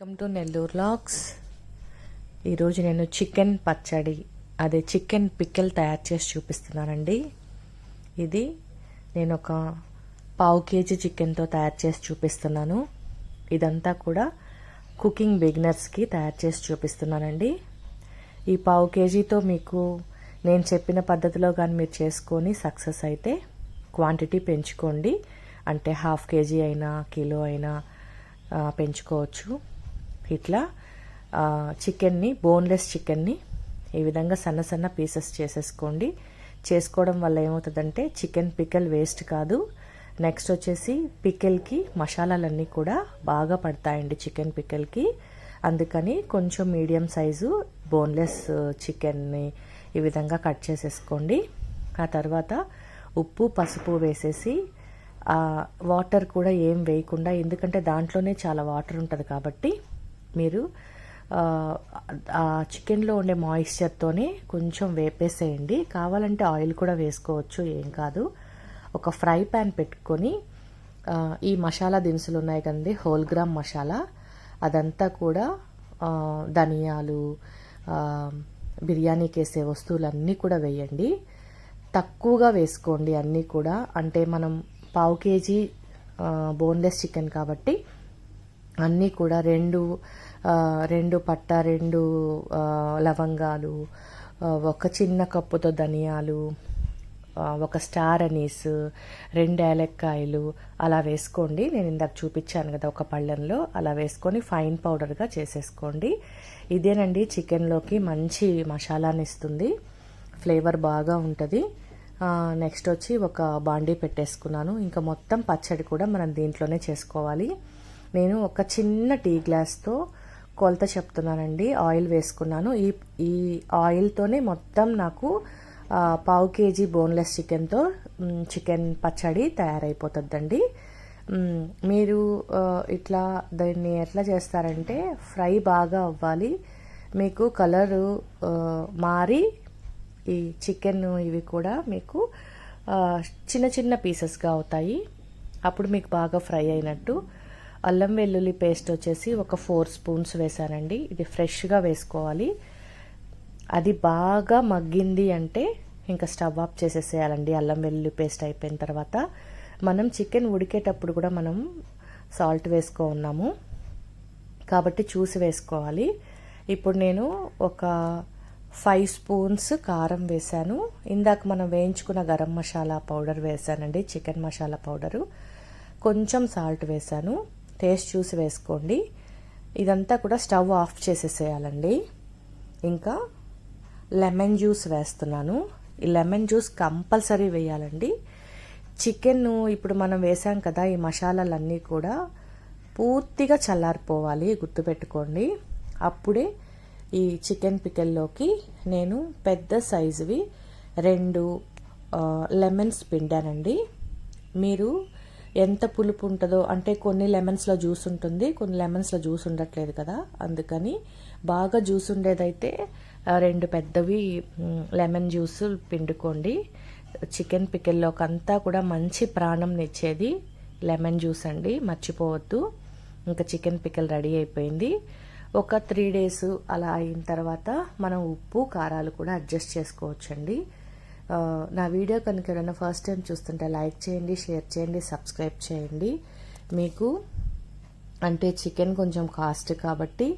Welcome to Nellore lakhs ఈరోజు నేను chicken పచ్చడి అదే చికెన్ పిక్కెల్ తయారు చేసి చూపిస్తున్నానండి. ఇది నేను ఒక పావు కేజీ చికెన్తో తయారు చేసి చూపిస్తున్నాను. ఇదంతా కూడా కుకింగ్ బిగినర్స్కి తయారు చేసి చూపిస్తున్నానండి. ఈ పావు కేజీతో మీకు నేను చెప్పిన పద్ధతిలో కానీ మీరు చేసుకొని సక్సెస్ అయితే క్వాంటిటీ పెంచుకోండి. అంటే హాఫ్ కేజీ అయినా కిలో అయినా పెంచుకోవచ్చు. ఇట్లా చికెన్ని బోన్లెస్ చికెన్ని ఈ విధంగా సన్న సన్న పీసెస్ చేసేసుకోండి. చేసుకోవడం వల్ల ఏమవుతుందంటే చికెన్ పికెల్ వేస్ట్ కాదు. నెక్స్ట్ వచ్చేసి పికెల్కి మసాలాలన్నీ కూడా బాగా పడతాయండి చికెన్ పికెల్కి. అందుకని కొంచెం మీడియం సైజు బోన్లెస్ చికెన్ని ఈ విధంగా కట్ చేసేసుకోండి. ఆ తర్వాత ఉప్పు పసుపు వేసేసి వాటర్ కూడా ఏం వేయకుండా ఎందుకంటే దాంట్లోనే చాలా వాటర్ ఉంటుంది కాబట్టి మీరు ఆ, చికెన్లో ఉండే మాయిశ్చర్తోనే కొంచెం వేపేసేయండి. కావాలంటే ఆయిల్ కూడా వేసుకోవచ్చు ఏం కాదు. ఒక ఫ్రై ప్యాన్ పెట్టుకొని ఈ మసాలా దినుసులు ఉన్నాయి కదండి హోల్ గ్రామ్ మసాలా. అదంతా కూడా ధనియాలు బిర్యానీకి వేసే వస్తువులన్నీ కూడా వేయండి. తక్కువగా వేసుకోండి అన్నీ కూడా. అంటే మనం పావు కేజీ బోన్లెస్ చికెన్ కాబట్టి అన్నీ కూడా రెండు రెండు పట్ట రెండు లవంగాలు ఒక చిన్న కప్పుతో ధనియాలు ఒక స్టార్ అనీస్ రెండు ఏలక్కాయలు అలా వేసుకోండి. నేను ఇందాక చూపించాను కదా ఒక పళ్ళెంలో. అలా వేసుకొని ఫైన్ పౌడర్గా చేసేసుకోండి. ఇదేనండి చికెన్లోకి మంచి మసాలాని ఇస్తుంది. ఫ్లేవర్ బాగా ఉంటుంది. నెక్స్ట్ వచ్చి ఒక బాండీ పెట్టేసుకున్నాను. ఇంకా మొత్తం పచ్చడి కూడా మనం దీంట్లోనే చేసుకోవాలి. నేను ఒక చిన్న టీ గ్లాస్తో కొలత చెప్తున్నానండి. ఆయిల్ వేసుకున్నాను. ఈ ఈ ఆయిల్తోనే మొత్తం నాకు పావు కేజీ బోన్లెస్ చికెన్తో చికెన్ పచ్చడి తయారైపోతుందండి. మీరు ఇట్లా దాన్ని ఎట్లా చేస్తారంటే ఫ్రై బాగా అవ్వాలి. మీకు కలరు మారి ఈ చికెన్ ఇవి కూడా మీకు చిన్న చిన్న పీసెస్గా అవుతాయి. అప్పుడు మీకు బాగా ఫ్రై అయినట్టు. అల్లం వెల్లుల్లి పేస్ట్ వచ్చేసి ఒక ఫోర్ స్పూన్స్ వేసానండి ఇది ఫ్రెష్గా వేసుకోవాలి. అది బాగా మగ్గింది అంటే ఇంకా స్టవ్ ఆఫ్ చేసేసేయాలండి. అల్లం వెల్లుల్లి పేస్ట్ అయిపోయిన తర్వాత మనం చికెన్ ఉడికేటప్పుడు కూడా మనం సాల్ట్ వేసుకో ఉన్నాము. కాబట్టి చూసి వేసుకోవాలి. ఇప్పుడు నేను ఒక ఫైవ్ స్పూన్స్ కారం వేశాను. ఇందాక మనం వేయించుకున్న garam masala powder వేశానండి. Chicken masala powder. కొంచెం సాల్ట్ వేశాను. టేస్ట్ చూసి వేసుకోండి. ఇదంతా కూడా స్టవ్ ఆఫ్ చేసేసేయాలండి. ఇంకా లెమన్ జ్యూస్ వేస్తున్నాను. ఈ లెమన్ జ్యూస్ కంపల్సరీ వేయాలండి. చికెన్ ఇప్పుడు మనం వేసాం కదా ఈ మసాలాలన్నీ కూడా పూర్తిగా చల్లారిపోవాలి గుర్తుపెట్టుకోండి. అప్పుడే ఈ చికెన్ పికెల్లోకి నేను పెద్ద సైజువి రెండు లెమన్స్ పిండానండి. మీరు ఎంత పులుపు ఉంటుందో అంటే కొన్ని లెమన్స్లో జ్యూస్ ఉంటుంది కొన్ని లెమన్స్లో జ్యూస్ ఉండట్లేదు కదా అందుకని బాగా జ్యూస్ ఉండేదైతే రెండు పెద్దవి లెమన్ జ్యూస్ పిండుకోండి. చికెన్ పికెల్లోకి అంతా కూడా మంచి ప్రాణంనిచ్చేది లెమన్ జ్యూస్ అండి మర్చిపోవద్దు. ఇంకా చికెన్ పికెల్ రెడీ అయిపోయింది. ఒక త్రీ డేస్ అలా అయిన తర్వాత మనం ఉప్పు కారాలు కూడా అడ్జస్ట్ చేసుకోవచ్చండి. నా వీడియో కనుక ఏదైనా ఫస్ట్ టైం చూస్తుంటే లైక్ చేయండి షేర్ చేయండి సబ్స్క్రైబ్ చేయండి. మీకు అంటే చికెన్ కొంచెం కాస్ట్ కాబట్టి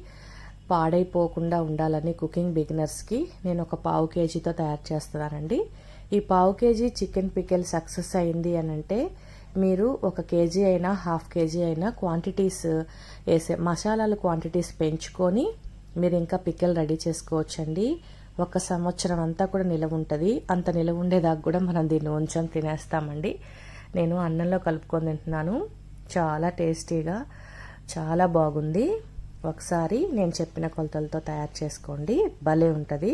పాడైపోకుండా ఉండాలని కుకింగ్ బిగినర్స్కి నేను ఒక పావు కేజీతో తయారు చేస్తున్నానండి. ఈ పావు కేజీ చికెన్ పికెల్ సక్సెస్ అయింది అని అంటే మీరు ఒక కేజీ అయినా హాఫ్ కేజీ అయినా క్వాంటిటీస్ వేసే మసాలాలు క్వాంటిటీస్ పెంచుకొని మీరు ఇంకా పికెల్ రెడీ చేసుకోవచ్చండి. ఒక సంవత్సరం అంతా కూడా నిలవ ఉంటుంది. అంత నిలవ ఉండేదాకా కూడా మనం దీన్ని ఉంచం తినేస్తామండి. నేను అన్నంలో కలుపుకొని తింటున్నాను. చాలా టేస్టీగా చాలా బాగుంది. ఒకసారి నేను చెప్పిన కొలతలతో తయారు చేసుకోండి. భలే ఉంటుంది.